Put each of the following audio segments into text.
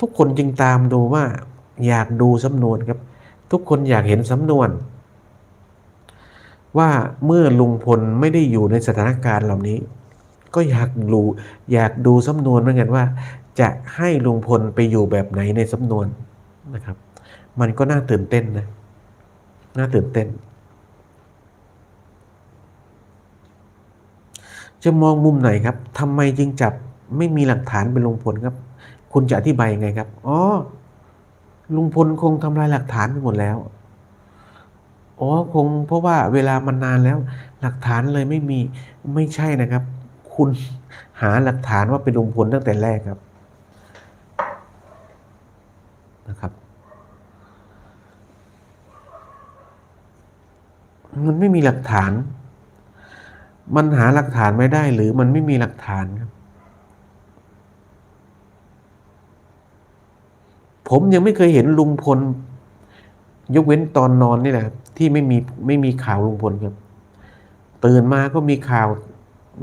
ทุกคนจึงตามดูว่า อยากดูสำนวนครับ ทุกคนอยากเห็นสำนวน ว่าเมื่อลุงพลไม่ได้อยู่ในสถานการณ์เหล่านี้ ก็อยากดูอยากดูสำนวนเหมือนกันว่า จะให้ลุงพลไปอยู่แบบไหนในสำนวนนะครับ มันก็น่าตื่นเต้นนะน่าตื่นเต้น จะมองมุมไหนครับทำไมจึงจับไม่มีหลักฐานเป็นลุงพลครับ คุณจะอธิบายยังไงครับ อ๋อ ลุงพลคงทำลายหลักฐานไปหมดแล้ว อ๋อ คงเพราะว่าเวลามันนานแล้ว หลักฐานเลยไม่มี ไม่ใช่นะครับ คุณหาหลักฐานว่าเป็นลุงพลตั้งแต่แรกครับ นะครับ มันไม่มีหลักฐาน มันหาหลักฐานไม่ได้หรือมันไม่มีหลักฐานครับ ผมยังไม่เคยเห็นลุงพล ยกเว้นตอนนอนนี่แหละ ที่ไม่มีไม่มีข่าวลุงพลครับ ตื่นมาก็มีข่าว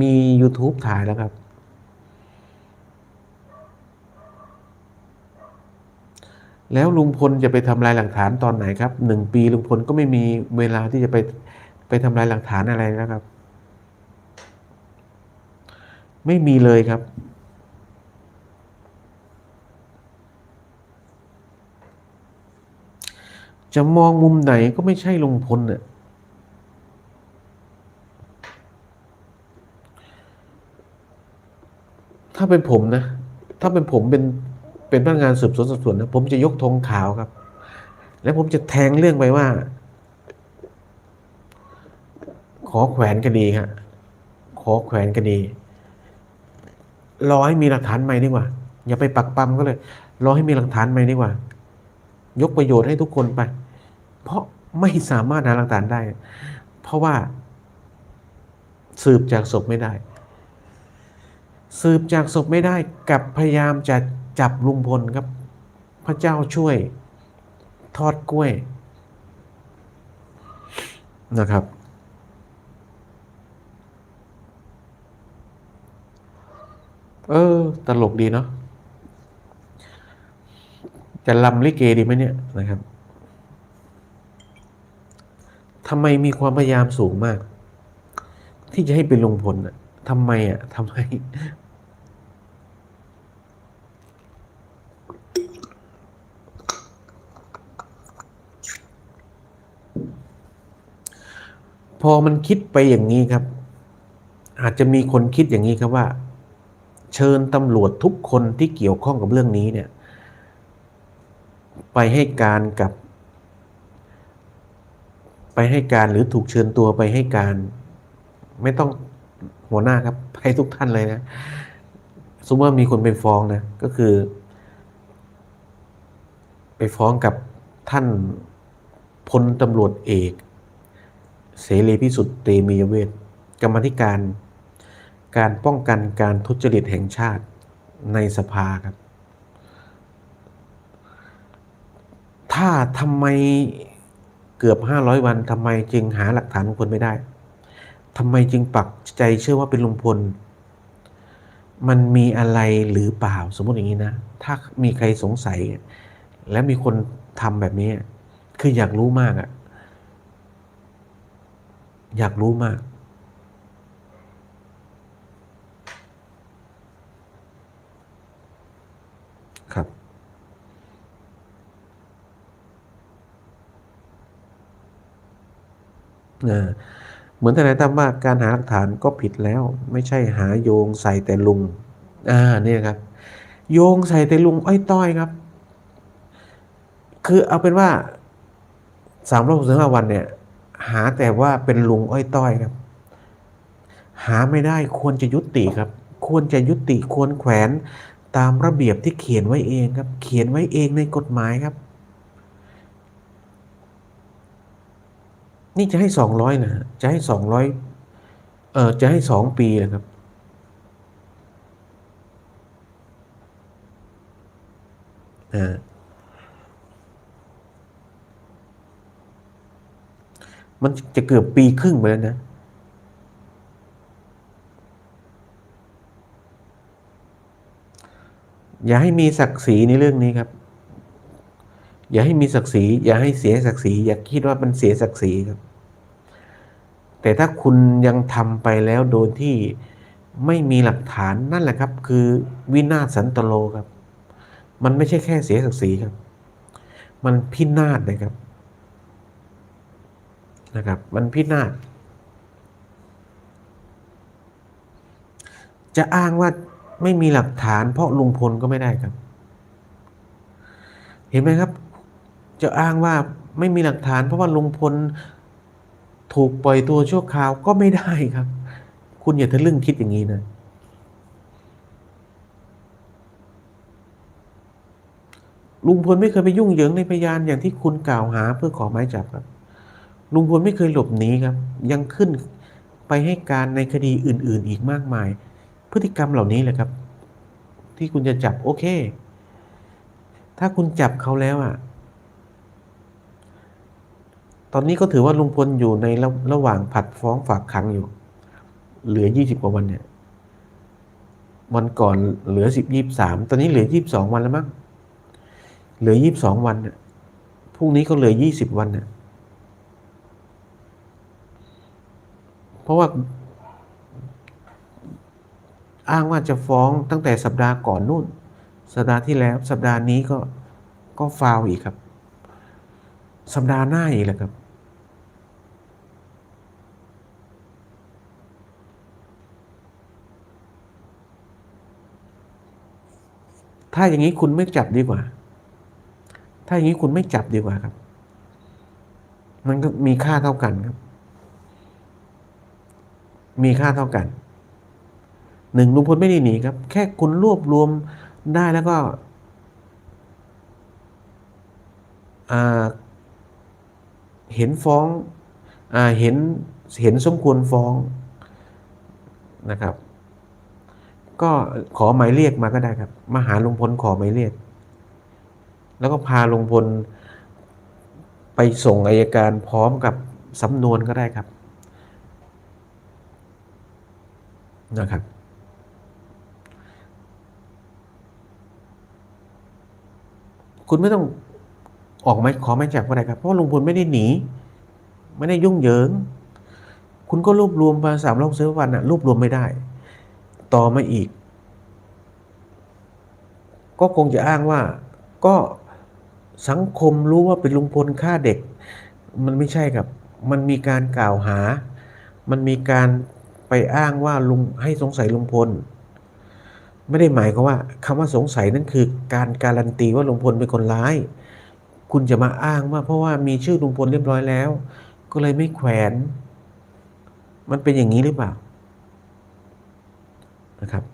มี YouTube ถ่ายแล้วครับ แล้วลุงพลจะไปทำลายหลักฐานตอนไหนครับหนึ่งปีลุงพลก็ไม่มีเวลาที่จะไปไปทำลายหลักฐานอะไรนะครับ ไม่มีเลยครับ จะมองมุมไหนก็ไม่ใช่ลุงพลเนี่ยถ้าเป็นผมนะ ถ้าเป็นผมเป็นเป็นพนักงานสืบสวนสอบสวนนะผมจะยกธงขาวครับ แล้วผมจะแทงเรื่องไปว่า ขอแขวนคดีครับขอแขวนคดีรอให้มีหลักฐานใหม่ดีกว่า อย่าไปปักปั๊มก็เลย รอให้มีหลักฐานใหม่ดีกว่า ยกประโยชน์ให้ทุกคนไป เพราะไม่สามารถหาหลักฐานได้ เพราะว่า สืบจากศพไม่ได้ สืบจากศพไม่ได้กับพยายามจะจับลุงพลครับ พระเจ้าช่วย ทอดกล้วยนะครับ เออ ตลกดีเนาะจะลำลิเกดีไหมเนี่ยนะครับ ทำไมมีความพยายามสูงมาก ที่จะให้เป็นลุงพลอะทำไมอะทำไม พอมันคิดไปอย่างนี้ครับ อาจจะมีคนคิดอย่างนี้ครับว่า เชิญตำรวจทุกคนที่เกี่ยวข้องกับเรื่องนี้เนี่ย ไปให้การกับ ไปให้การหรือถูกเชิญตัวไปให้การ ไม่ต้องหัวหน้าครับไปทุกท่านเลยนะสมมติว่ามีคนไปฟ้องนะก็คือ ไปฟ้องกับท่านพลตำรวจเอก เสรีพิสุทธิ์เตมียเวทกรรมธิการ การป้องกันการทุจริตแห่งชาติในสภาครับ ถ้าทำไม เกือบ 500 วันทำไมจึงหาหลักฐานลุงพลไม่ได้ทำไมจึงปักใจเชื่อว่าเป็นลุงพล มันมีอะไรหรือเปล่า สมมติอย่างนี้นะ ถ้ามีใครสงสัย และมีคนทำแบบนี้ คืออยากรู้มากอะอยากรู้มาก ครับ เออเหมือนทนายตั้มว่าการหาหลักฐานก็ผิดแล้ว ไม่ใช่หาโยงใส่แต่ลุง อ่าเนี่ยครับ โยงใส่แต่ลุงอ้อยต้อยครับ คือเอาเป็นว่าสามร้อยหกสิบห้าวันเนี่ย หาแต่ว่าเป็นลุงอ้อยต้อยครับ หาไม่ได้ควรจะยุติครับ ควรจะยุติควรแขวนตามระเบียบที่เขียนไว้เองครับ เขียนไว้เองในกฎหมายครับ นี่จะให้สองร้อยนะจะให้สองร้อยเออจะให้สองปีนะครับ อ่ามันจะเกือบปีครึ่งไปแล้วนะ อย่าให้มีศักดิ์ศรีในเรื่องนี้ครับ อย่าให้มีศักดิ์ศรี อย่าให้เสียศักดิ์ศรี อย่าคิดว่ามันเสียศักดิ์ศรีครับ แต่ถ้าคุณยังทำไปแล้วโดยที่ไม่มีหลักฐานนั่นแหละครับ คือวินาศสันตโลครับ มันไม่ใช่แค่เสียศักดิ์ศรีครับ มันพินาศเลยครับนะครับ มันพินาศจะอ้างว่าไม่มีหลักฐานเพราะลุงพลก็ไม่ได้ครับ เห็นไหมครับ จะอ้างว่าไม่มีหลักฐานเพราะว่าลุงพลถูกปล่อยตัวชั่วคราวก็ไม่ได้ครับ คุณอย่าทะลึ่งคิดอย่างนี้นะลุงพลไม่เคยไปยุ่งเหยิงในพยานอย่างที่คุณกล่าวหาเพื่อขอหมายจับครับ ลุงพลไม่เคยหลบหนีครับ ยังขึ้นไปให้การในคดีอื่น ๆ อีกมากมาย พฤติกรรมเหล่านี้แหละครับ ที่คุณจะจับโอเค ถ้าคุณจับเขาแล้วอะ ตอนนี้ก็ถือว่าลุงพลอยู่ในระระหว่างผัดฟ้องฝากขังอยู่ เหลือยี่สิบกว่าวันเนี่ย วันก่อนเหลือสิบยี่สามตอนนี้เหลือยี่บสองวันแล้วมั้งเหลือยี่บสองวันเนี่ยพรุ่งนี้ก็เหลือยี่สิบวันเนี่ยเพราะว่า อ้างว่าจะฟ้องตั้งแต่สัปดาห์ก่อนนู่น สัปดาห์ที่แล้ว สัปดาห์นี้ก็ก็ฟาวอีกครับ สัปดาห์หน้าอีกแหละครับ ถ้าอย่างนี้คุณไม่จับดีกว่า ถ้าอย่างนี้คุณไม่จับดีกว่าครับ มันก็มีค่าเท่ากันครับ มีค่าเท่ากันหนึ่งลุงพลไม่ได้หนีครับ แค่คุณรวบรวมได้แล้วก็อ่า เห็นฟ้องอเห็นเห็นสมควรฟ้องนะครับ ก็ขอหมายเรียกมาก็ได้ครับ มาหาลุงพลขอหมายเรียก แล้วก็พาลุงพลไปส่งอายการพร้อมกับสำนวนก็ได้ครับนะครับ คุณไม่ต้อง ออกหมายขอหมายจับก็ได้ครับเพราะลุงพลไม่ได้หนี ไม่ได้ยุ่งเหยิง คุณก็รวบรวมมาสามรอบเซฟวันอะรวบรวมไม่ได้ ต่อมาอีก ก็คงจะอ้างว่า ก็สังคมรู้ว่าเป็นลุงพลฆ่าเด็ก มันไม่ใช่ครับ มันมีการกล่าวหา มันมีการไปอ้างว่าลุงให้สงสัยลุงพล ไม่ได้หมายความว่าคำว่าสงสัยนั่นคือ การการันตีว่าลุงพลเป็นคนร้าย คุณจะมาอ้างว่า เพราะว่ามีชื่อลุงพลเรียบร้อยแล้ว ก็เลยไม่แขวน มันเป็นอย่างนี้หรือเปล่านะครับ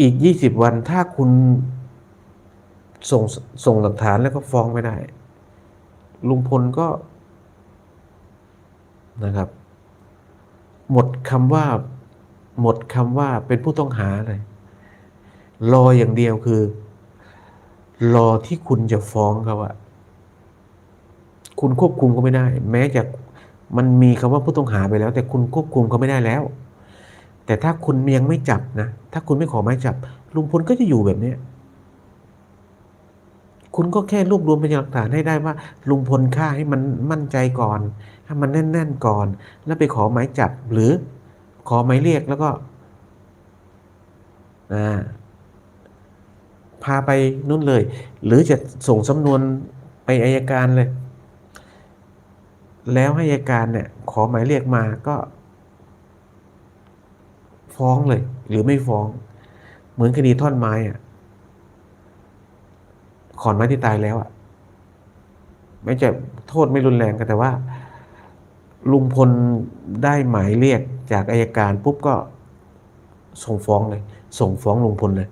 อีกยี่สิบวันถ้าคุณส่งส่งหลักฐานแล้วก็ฟ้องไม่ได้ ลุงพลก็นะครับ หมดคำว่า หมดคำว่าเป็นผู้ต้องหาเลย รออย่างเดียวคือ รอที่คุณจะฟ้องเขาอะคุณควบคุมก็ไม่ได้ แม้จะมันมีคำว่าผู้ต้องหาไปแล้ว แต่คุณควบคุมเขาไม่ได้แล้ว แต่ถ้าคุณยังไม่จับนะ ถ้าคุณไม่ขอหมายจับ ลุงพลก็จะอยู่แบบเนี้ยคุณก็แค่รวบรวมพยานหลักฐานให้ได้ว่า ลุงพลฆ่าให้มันมั่นใจก่อนให้มันแน่นๆก่อน แล้วไปขอหมายจับหรือขอหมายเรียกแล้วก็อ่า พาไปนู่นเลย หรือจะส่งสำนวนไปอายการเลย แล้วให้อายการเนี่ยขอหมายเรียกมาก็ ฟ้องเลย หรือไม่ฟ้อง เหมือนคดีท่อนไม้อะขอนไม้ที่ตายแล้วอะไม่จะโทษไม่รุนแรงกันแต่ว่า ลุงพลได้หมายเรียกจากอายการปุ๊บก็ส่งฟ้องเลย ส่งฟ้องลุงพลเลย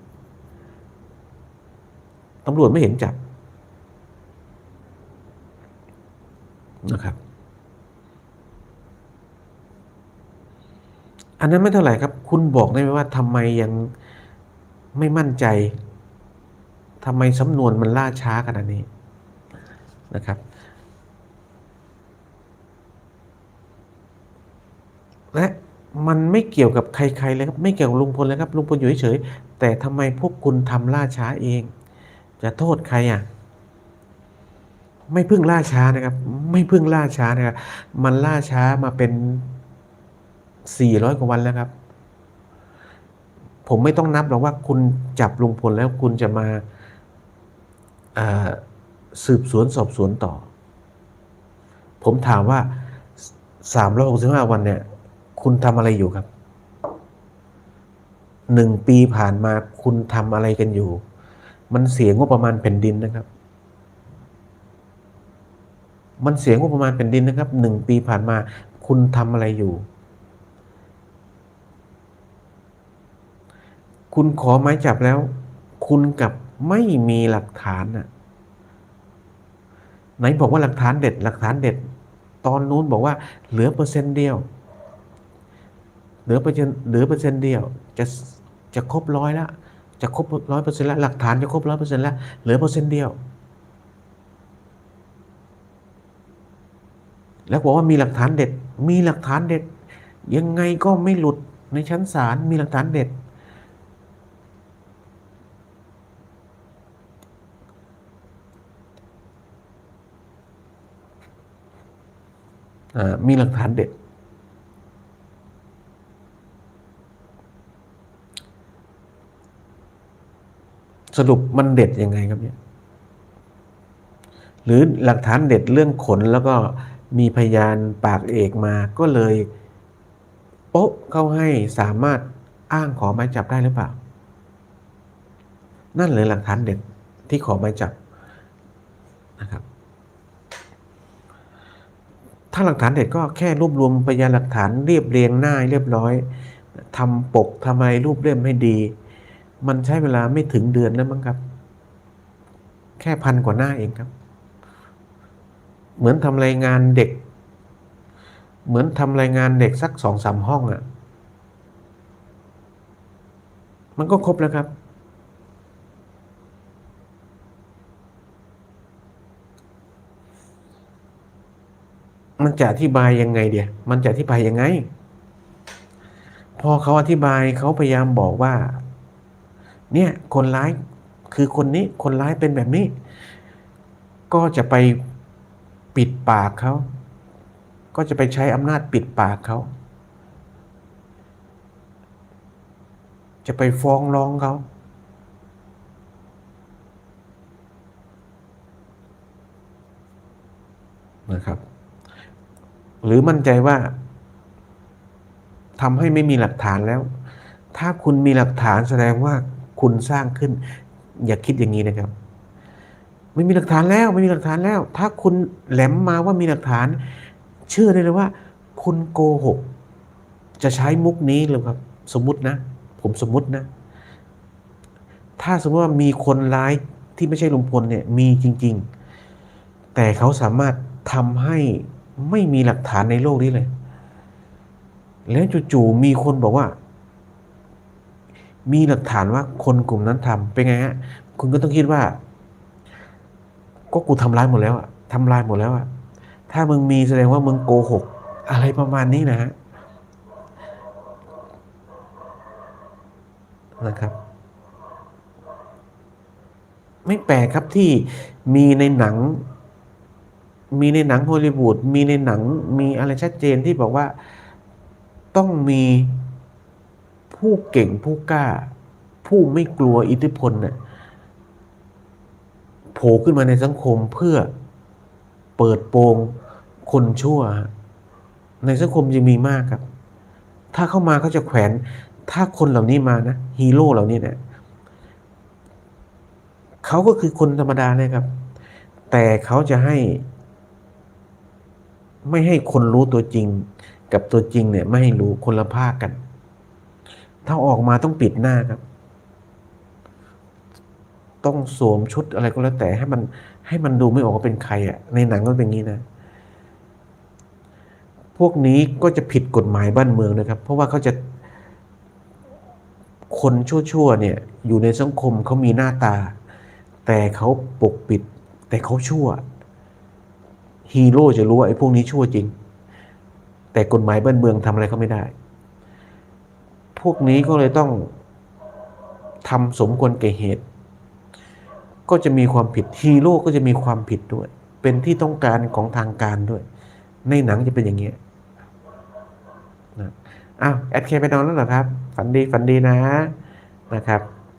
ตำรวจไม่เห็นจับนะครับ อันนั้นไม่เท่าไหร่ครับ คุณบอกได้ไหมว่าทำไมยังไม่มั่นใจทำไมสำนวนมันล่าช้าขนาดนี้นะครับ และมันไม่เกี่ยวกับใครๆเลยครับ ไม่เกี่ยวกับลุงพลเลยครับลุงพลอยู่เฉยๆแต่ทำไมพวกคุณทำล่าช้าเอง จะโทษใครอะไม่พิ่งล่าช้านะครับ ไม่พิ่งล่าช้านะครับ มันล่าช้ามาเป็นสี่ร้อยกว่าวันแล้วครับ ผมไม่ต้องนับหรอกว่าคุณจับลุงพลแล้วคุณจะมาาสืบสวนสอบสวนต่อ ผมถามว่าสามร้อยหกสิบห้าวันเนี่ย คุณทำอะไรอยู่ครับหนึ่งปีผ่านมาคุณทำอะไรกันอยู่ มันเสียงบประมาณแผ่นดินนะครับ มันเสียงบประมาณแผ่นดินนะครับหนึ่งปีผ่านมา คุณทำอะไรอยู่ คุณขอหมายจับแล้ว คุณกับไม่มีหลักฐานน่ะไหนบอกว่าหลักฐานเด็ด หลักฐานเด็ด ตอนนู้นบอกว่าเหลือเปอร์เซ็นต์เดียว เหลือเปอร์เซ็นต์เหลือเปอร์เซ็นต์เดียว จะจะครบร้อยแล้ว จะครบร้อยเปอร์เซ็นต์แล้วหลักฐานจะครบร้อยเปอร์เซ็นต์แล้วเหลือเปอร์เซ็นต์เดียว แล้วบอกว่ามีหลักฐานเด็ด มีหลักฐานเด็ด ยังไงก็ไม่หลุดในชั้นศาลมีหลักฐานเด็ด มีหลักฐานเด็ด สรุปมันเด็ดยังไงครับเนี่ยหรือหลักฐานเด็ดเรื่องขนแล้วก็มีพยานปากเอกมาก็เลยโป๊ะเข้าให้สามารถอ้างขอหมายจับได้หรือเปล่า นั่นเลยหลักฐานเด็ดที่ขอหมายจับนะครับ ถ้าหลักฐานเด็ดก็แค่รวบรวมพยานหลักฐานเรียบเรียงหน้าเรียบร้อยทำปกทำไรรูปเล่มให้ดี มันใช้เวลาไม่ถึงเดือนแล้วมั้งครับ แค่พันกว่าหน้าเองครับ เหมือนทำรายงานเด็ก เหมือนทำรายงานเด็กสักสองสามห้องอะ่ะ มันก็ครบแล้วครับ มันจะอธิบายยังไงเดียมันจะอธิบายยังไง พอเขาอธิบายเขาพยายามบอกว่า เนี่ยคนร้ายคือคนนี้คนร้ายเป็นแบบนี้ ก็จะไปปิดปากเขาก็จะไปใช้อำนาจปิดปากเขาจะไปฟ้องร้องเขานะครับ หรือมั่นใจว่าทำให้ไม่มีหลักฐานแล้ว ถ้าคุณมีหลักฐานแสดงว่า คุณสร้างขึ้น อย่าคิดอย่างนี้นะครับ ไม่มีหลักฐานแล้วไม่มีหลักฐานแล้ว ถ้าคุณแหลมมาว่ามีหลักฐาน เชื่อได้เลยว่า คุณโกหก จะใช้มุกนี้เลยครับ สมมุตินะ ผมสมมุตินะ ถ้าสมมติว่ามีคนร้ายที่ไม่ใช่ลุงพลเนี่ยมีจริง ๆ แต่เขาสามารถทำให้ไม่มีหลักฐานในโลกนี้เลย แล้วจู่ๆมีคนบอกว่า มีหลักฐานว่าคนกลุ่มนั้นทำเป็นไงฮะคุณก็ต้องคิดว่า ก็กูทำร้ายหมดแล้วอะทำลายหมดแล้วอะถ้ามึงมีแสดงว่ามึงโกหก อะไรประมาณนี้นะฮะนะครับ ไม่แปลกครับที่มีในหนัง มีในหนังฮอลลีวูดมีในหนังมีอะไรชัดเจนที่บอกว่าต้องมี ผู้เก่งผู้กล้า ผู้ไม่กลัวอิทธิพลเนี่ยโผล่ขึ้นมาในสังคมเพื่อเปิดโปงคนชั่ว ในสังคมจะมีมากครับ ถ้าเข้ามาเขาจะแขวน ถ้าคนเหล่านี้มานะฮีโร่เหล่านี้เนี่ยเขาก็คือคนธรรมดาเลยครับ แต่เขาจะให้ ไม่ให้คนรู้ตัวจริง กับตัวจริงเนี่ย ไม่ให้รู้คนละภาคกัน ถ้าออกมาต้องปิดหน้าครับ ต้องสวมชุดอะไรก็แล้วแต่ให้มันให้มันดูไม่ออกว่าเป็นใครอะ่ะ ในหนังก็เป็นอย่างนี้นะ พวกนี้ก็จะผิดกฎหมายบ้านเมืองนะครับ เพราะว่าเขาจะ คนชั่วๆเนี่ย อยู่ในสังคมเขามีหน้าตา แต่เขาปกปิด แต่เขาชั่ว ฮีโร่จะรู้ว่าไอ้พวกนี้ชั่วจริง แต่กฎหมายบ้านเมืองทำอะไรเขาไม่ได้ พวกนี้ก็เลยต้องทำสมควรแก่เหตุ ก็จะมีความผิดฮีโร่ก็จะมีความผิดด้วย เป็นที่ต้องการของทางการด้วย ในหนังจะเป็นอย่างเงี้ยนะอ้าวแอดเคไปนอนแล้วเหรอครับ ฝันดีฝันดีนะนะครับ